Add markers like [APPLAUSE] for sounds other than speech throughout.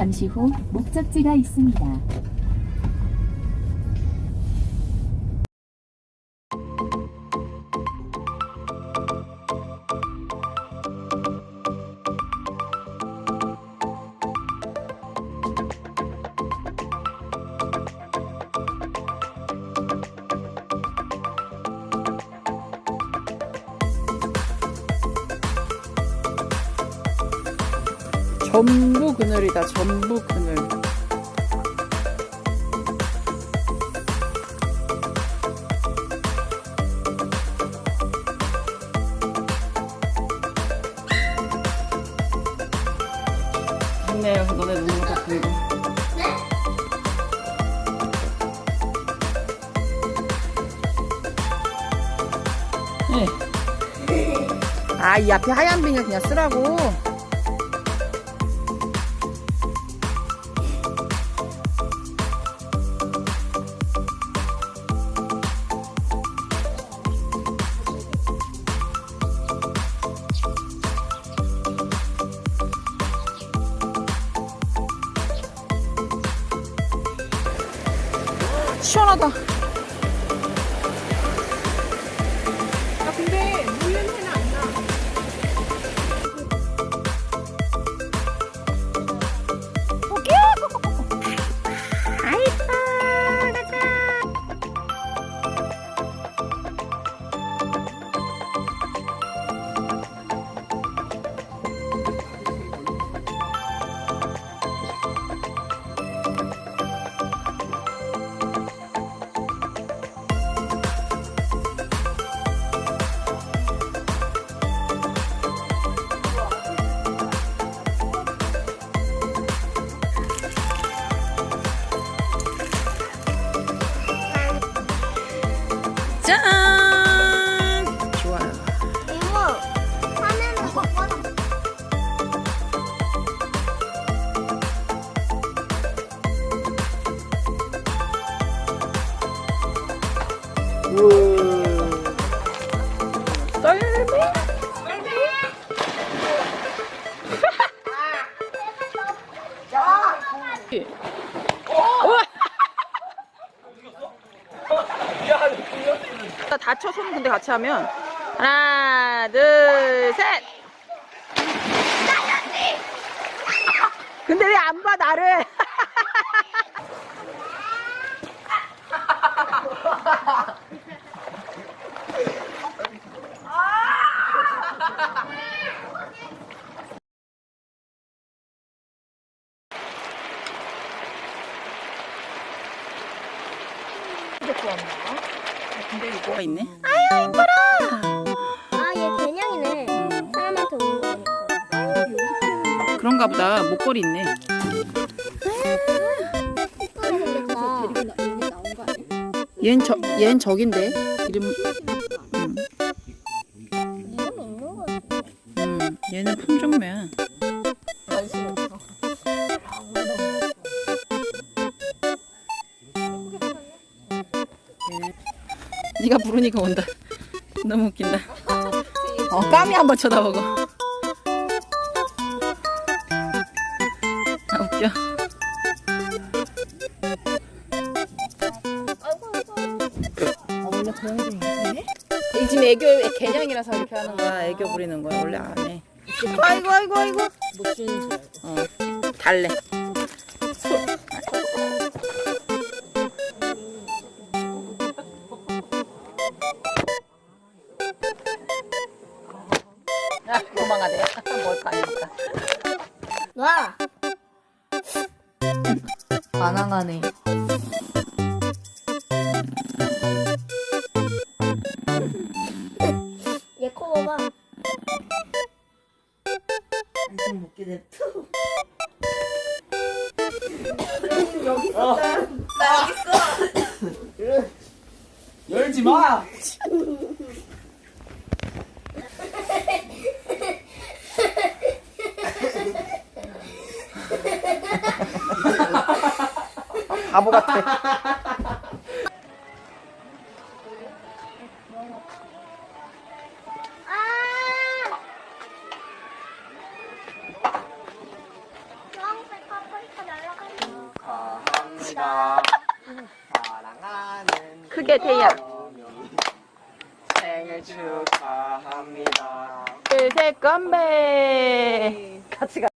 잠시 후 목적지가 있습니다. 전부 그늘이다. 전부 그늘. 좋네 여기 너네 거 보이고. 네. 아, 이 앞에 하얀 비닐 그냥 쓰라고. 시원하다. 근데 같이 하면 하나 둘셋. [LAUGHS] 근데 왜 안 봐 나를? [LAUGHS] 뭐가 있네 아, 얘 개냥이네. 사람한테 오는 거. 그런가 보다 목걸이 있네. 얜, 저, 얜 적인데 이름 음. 음, 얘는 얘는 네가 부르니까 온다 너무 웃긴다. 어 까미 한번 쳐다보고. 아 웃겨. 원래 고양이 좀 이상해? 이 지금 애교 애- 개냥이라서 이렇게 하는 거야. 애교 부리는 거야. 원래 안 해. 아이고 아이고 아이고 못 주는 줄 알고. 어 달래 뭘까 아니까 와! 반항하네. 얘코 봐봐. 좀 먹게 돼. 열지 마. [LAUGHS] 바보 같아. 아. 크게 태양. 생일 축하합니다. 둘셋 건배. 음. 같이 가.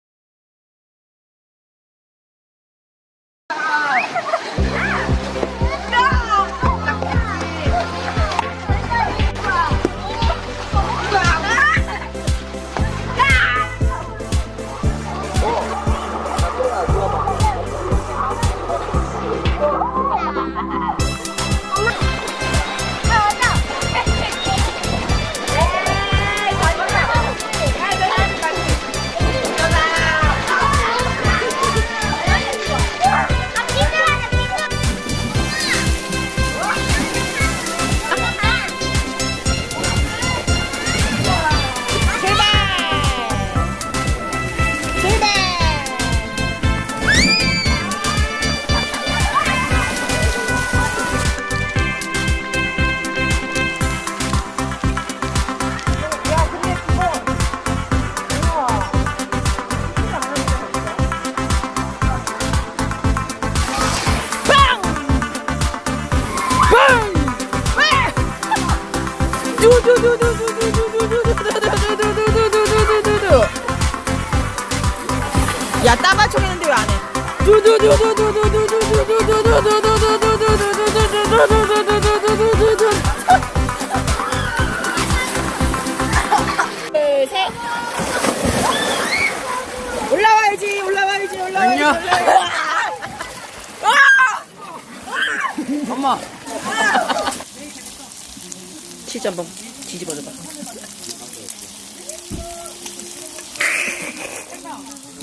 치즈 한번 뒤집어줘봐.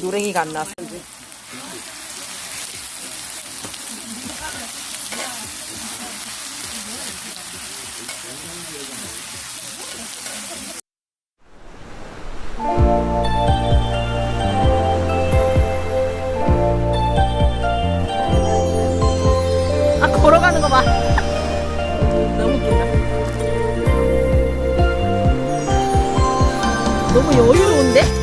노랭이가 안 나 여유로운데?